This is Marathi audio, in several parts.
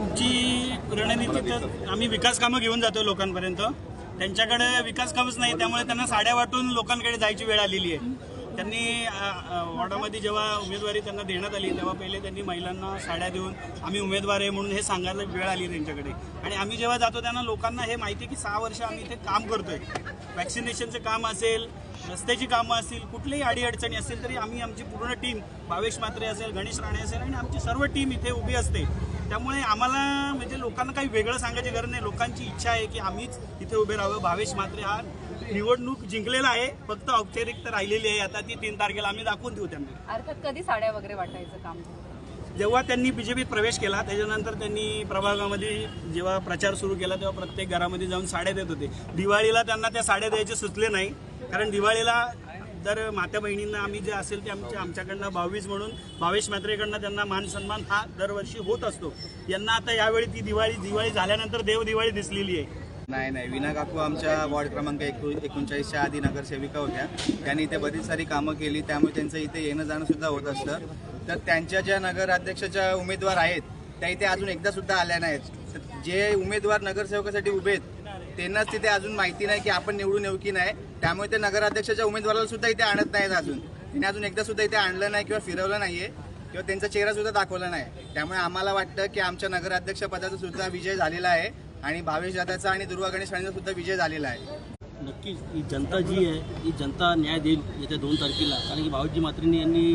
आमची रणनीती तर आम्ही विकास कामं घेऊन जातो लोकांपर्यंत. त्यांच्याकडे विकास कामच नाही त्यामुळे त्यांना साड्या वाटून लोकांकडे जायची वेळ आलेली आहे. त्यांनी वॉर्डामध्ये जेव्हा उमेदवारी त्यांना देण्यात आली तेव्हा पहिले त्यांनी महिलांना साड्या देऊन आम्ही उमेदवार आहे म्हणून हे सांगायला वेळ आली त्यांच्याकडे. आणि आम्ही जेव्हा जातो त्यांना लोकांना हे माहिती आहे की सहा वर्ष आम्ही इथे काम करतोय. वॅक्सिनेशनचं काम असेल रस्त्याची कामं असतील कुठलीही अडीअडचणी असतील तरी आम्ही आमची पूर्ण टीम भावेश मात्रे असेल गणेश राणे असेल आणि आमची सर्व टीम इथे उभी असते. त्यामुळे आम्हाला म्हणजे लोकांना काही वेगळं सांगायची गरज नाही. लोकांची इच्छा आहे की आम्हीच इथे उभे राहावं. भावेश मात्रे हा निवडणूक जिंकलेला आहे. फक्त औपचारिकता राहिलेली आहे. आता ती तीन तारखेला आम्ही दाखवून देऊ त्यांना. अर्थात कधी साड्या वगैरे वाटायचं काम? जेव्हा त्यांनी बीजेपीत प्रवेश केला त्याच्यानंतर त्यांनी प्रभागामध्ये जेव्हा प्रचार सुरू केला तेव्हा प्रत्येक घरामध्ये जाऊन साड्या देत होते. दिवाळीला त्यांना त्या साड्या द्यायचे सुचले नाही. कारण दिवाळीला जर मात्या बहिणींना आम्ही जे असेल ते आमच्या आमच्याकडनं भावीज म्हणून भावेश मात्रेकडनं त्यांना मान सन्मान हा दरवर्षी होत असतो. यांना आता यावेळी ती दिवाळी दिवाळी झाल्यानंतर देव दिवाळी दिसलेली आहे. नाही नाही. विना काकू आमच्या वॉर्ड क्रमांक एकू एकोणचाळीसच्या आधी नगरसेविका होत्या. त्यांनी इथे बरीच सारी कामं केली त्यामुळे त्यांचं इथे येणं जाणं सुद्धा होत असतं. तर त्यांच्या ज्या नगराध्यक्षाच्या उमेदवार आहेत त्या इथे अजून एकदा सुद्धा आल्या नाहीत. जे उमेदवार नगरसेवकासाठी उभे आहेत त्यांनाच तिथे अजून माहिती नाही की आपण निवडून येऊ की नाही. त्यामुळे ते नगराध्यक्षाच्या उमेदवाराला सुद्धा इथे आणत नाहीत अजून. त्यांनी अजून एकदा सुद्धा इथे आणलं नाही किंवा फिरवलं नाहीये किंवा त्यांचा चेहरा सुद्धा दाखवला नाही. त्यामुळे आम्हाला वाटतं की आमच्या नगराध्यक्ष पदाचा सुद्धा विजय झालेला आहे. आणि भावेश दादाचा आणि दुर्वा गणेश राणेचा सुद्धा विजय झालेला आहे. नक्कीच ही जनता जी आहे ही जनता न्याय देईल येत्या दोन तारखेला. कारण की भावेशजी मात्रेंनी यांनी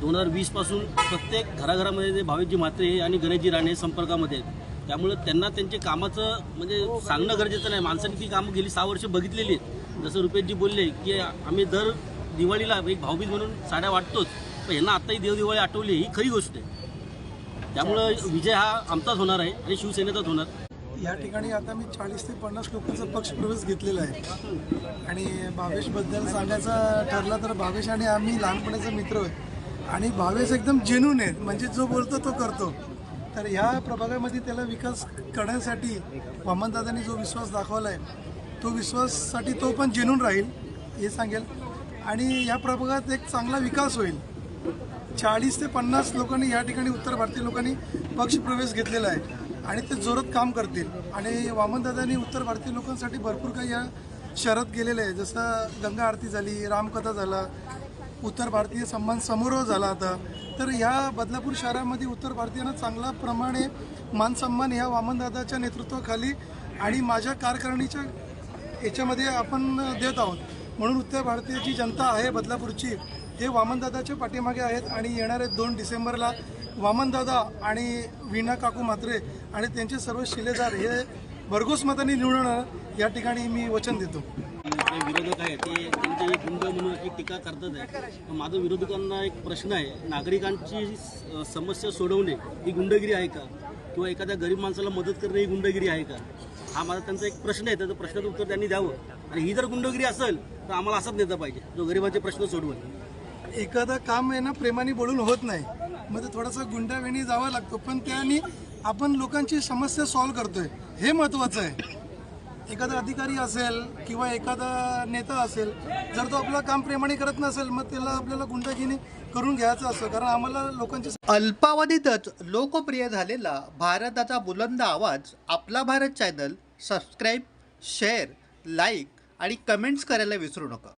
दोन हजार वीसपासून प्रत्येक घराघरामध्ये जे भावेशजी म्हात्रे आणि गणेशजी राणे संपर्कामध्ये आहेत त्यामुळे त्यांना त्यांचे कामाचं म्हणजे सांगणं गरजेचं नाही. माणसांनी ती कामं गेली सहा वर्ष बघितलेली आहेत. जसं रुपेशजी बोलले की आम्ही दर दिवाळीला एक भाऊबीज म्हणून साड्या वाटतोच पण यांना आत्ताही देवदिवाळी आठवली ही खरी गोष्ट आहे. त्यामुळं विजय हा आमचाच होणार आहे आणि शिवसेनेचाच होणार. या ठिकाणी आता मी चाळीस ते पन्नास लोकांचा पक्षप्रवेश घेतलेला आहे. आणि भावेशबद्दल सांगायचं ठरलं तर भावेश आणि आम्ही लहानपणाचे मित्र आहे आणि भावेश एकदम जेन्यून आहेत. म्हणजे जो बोलतो तो करतो. तर ह्या प्रभागामध्ये त्याला विकास करण्यासाठी वामनदादांनी जो विश्वास दाखवला आहे तो विश्वाससाठी तो पण जेन्यून राहील हे सांगेल. आणि या प्रभागात एक चांगला विकास होईल. चाळीस ते पन्नास लोकांनी या ठिकाणी उत्तर भारतीय लोकांनी पक्षप्रवेश घेतलेला आहे. आणि ते जोरात काम करतील. आणि वामनदादांनी उत्तर भारतीय लोकांसाठी भरपूर काही या शहरात गेलेले आहे. जसं गंगा आरती झाली रामकथा झाला उत्तर भारतीय सन्मान समारोह झाला आता. तर ह्या बदलापूर शहरामध्ये उत्तर भारतीयांना चांगल्या प्रमाणे मान सन्मान ह्या वामनदादाच्या नेतृत्वाखाली आणि माझ्या कारकिर्दीच्या याच्यामध्ये आपण देत आहोत. म्हणून उत्तर भारतीयाची जनता आहे बदलापूरची हे वामनदादाच्या पाठीमागे आहेत आणि येणाऱ्या दोन डिसेंबरला वामनदादा आणि वीणा काकू म्हात्रे आणि त्यांचे सर्व शिलेदार हे भरघोस मतांनी निवडणं या ठिकाणी मी वचन देतो. जे विरोधक आहे ते त्यांच्या एक गुंड म्हणून एक टीका करतात आहे. माझं विरोधकांना एक प्रश्न आहे नागरिकांची समस्या सोडवणे ही गुंडगिरी आहे का? किंवा एखाद्या गरीब माणसाला मदत करणे ही गुंडगिरी आहे का? हा माझा त्यांचा एक प्रश्न आहे त्याचं प्रश्नाचं उत्तर त्यांनी द्यावं. आणि ही जर गुंडगिरी असेल तर आम्हाला असंच नेता पाहिजे जो गरिबांचे प्रश्न सोडवेल. एखादं काम आहे ना प्रेमाने बोलून होत नाही. मग ते थोडासा गुंडावेणी जावा लागतो. पण त्याने आपण लोकांची समस्या सॉल्व्ह करतोय. हे महत्वाचं आहे. एखादा अधिकारी असेल किंवा एखादा नेता असेल जर तो आपलं काम प्रेमाने करत नसेल मग त्याला आपल्याला गुंडागिरी करून घ्यायचं असतं. कारण आम्हाला लोकांची अल्पावधीतच लोकप्रिय झालेला भारताचा बुलंद आवाज आपला Bharat channel subscribe share like आणि कमेंट्स करायला विसरू नका.